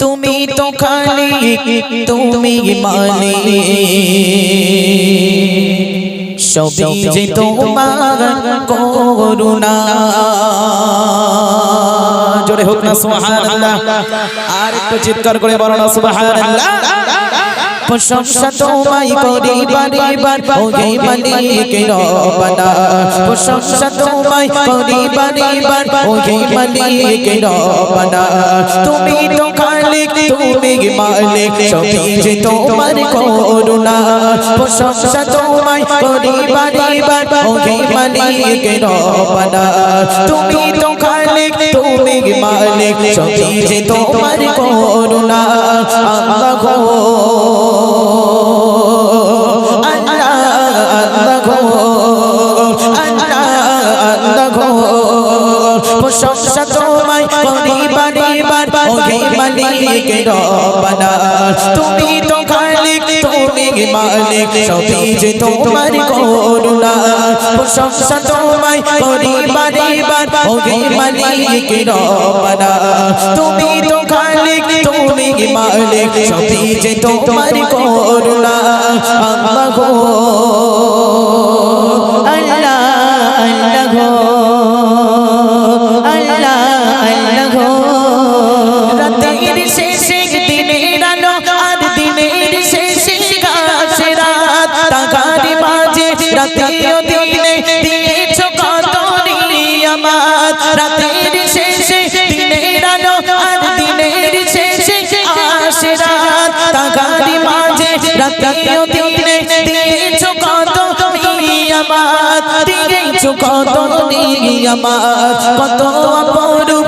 তুমি তো খালিক তুমি মালিক সবই তোমার করুণা জোরে হোক না সুবহানাল্লাহ আর একটু চিৎকার করে বলো না সুবহানাল্লাহ প্রশংসা তোমায় করি বারে বার ওহে মালিক রব্বানা প্রশংসা তোমায় করি বারে বার ওহে মালিক রব্বানা তুমি তো খালিক, তুমি মালিক, সবই যে তোমার করুণা। প্রশংসা তোমায় করি বারে বার ওহে মালিক রব্বানা তুমি তো খালিক, তুমি মালিক, সবই তোমার করুণা। আল্লাহ প্রশংসা তোমায় করি বারে বার ওহে মালিক রব্বানা তুমি তো খালিক মালিক সবই যে তোমার করুণা। প্রশংসা তোমায় করি বারে বার ও ওহে মালিক রব্বানা তুমি তো খালিক তুমি মালিক সবই যে তোমার করুণা। আল্লাহ গো। দিনে দিয়েছ কত নিয়ামত রাতের শেষে, দিনের আলো আর দিনের শেষে আসে রাত। তাকারি মাঝে, রাতেও দিনে দিয়েছ কত নিয়ামত দিয়েছ কত নিয়ামত কত অপরূপ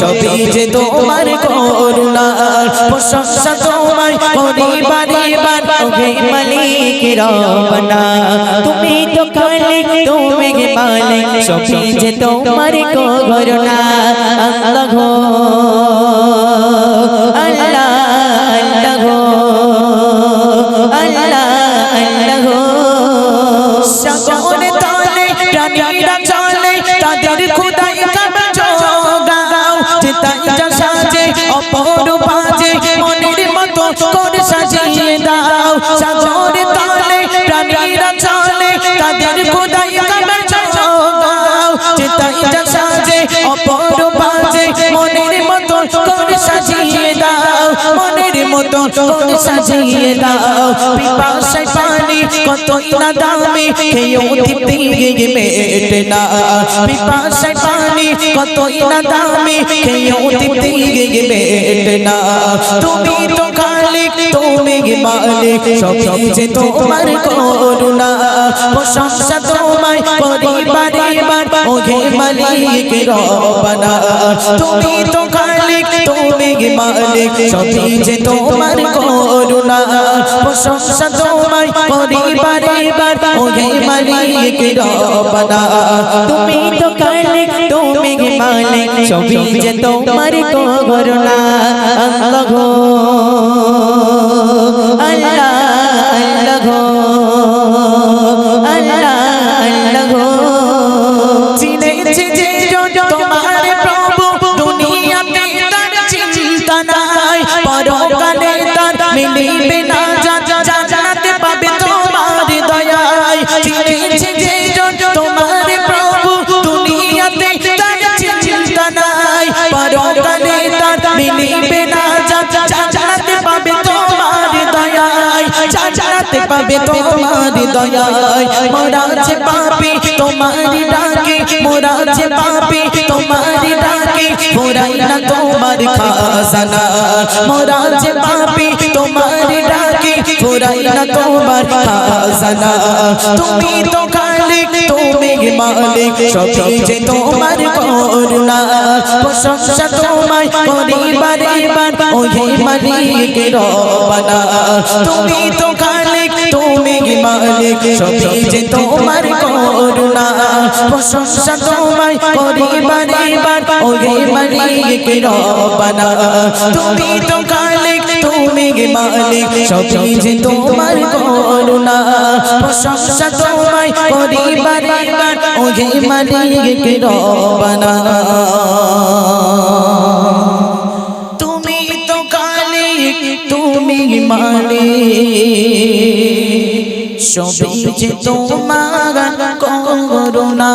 সবই যে তোমার করুণা প্রশংসা তোমায় করি বারে মালিক রব্বানা তুমি তো খালিক তুমি মালিক সবই যে তোমার করুণা। আল্লাহ আল্লাহ আল্লাহ প্রাণীরা মনের করে সাজিয়ে দাও। পিপাসায় পানি কতই না দামি খেয়েও তৃপ্তি মেটে না। পিপাসায় পানি কতই না দামি খেয়েও তৃপ্তি মেটে না। তুমি তো খালিক, তুমি মালিক সবই যে তোমার করুণা। প্রশংসা তোমায় করি বার, ওহে মালিক রব্বানা তুমি তো খালিক মালিক সবই যে তোমার করুণা, প্রশংসা তোমায় করি বারে বার ওহে মালিক রব্বানা তুমি তো খালিক, তুমি মালিক সবই যে তোমার করুণা। আল্লাহ আল্লাহ আল্লাহ পরকালে তার মিলিবে না পাবে তোমার দয়ায়। চিনেছে যে জন তোমার প্রভু দুনিয়াতে তার চিন্তা নাই পরকালে তার মিলিবে না যা যা পাবে তোমার দয়ায়। যা জানাতে পাবে তোমার দয়ায়। মোরা যে পাপি তোমার ডাকে। মোরা যে পাপি তোমার ডাকে মোরাই না তোমার খাজানা মোরা যে পাপি তোমার ডাকে ডাকি ফুরাই না তোমার খাজানা তুমি তো খালিক তুমি মালিক সবই যে তোমার করুণা প্রশংসা তোমায় করি বারে বার ওহে মালিক রবানা তুমি তো খালিক তুমি মালিক? সবই যে তোমার করুণা, প্রশংসা তোমায় করি বারে বার ওহে মালিক রবানা তুমি তো খালিক, তুমি মালিক? সবই যে তোমার করুণা, প্রশংসা তোমায় করি বারে বার ওহে মালিক রবানা তুমি তো কালিক তুমি মালিক? সবই যে তোমার করুণা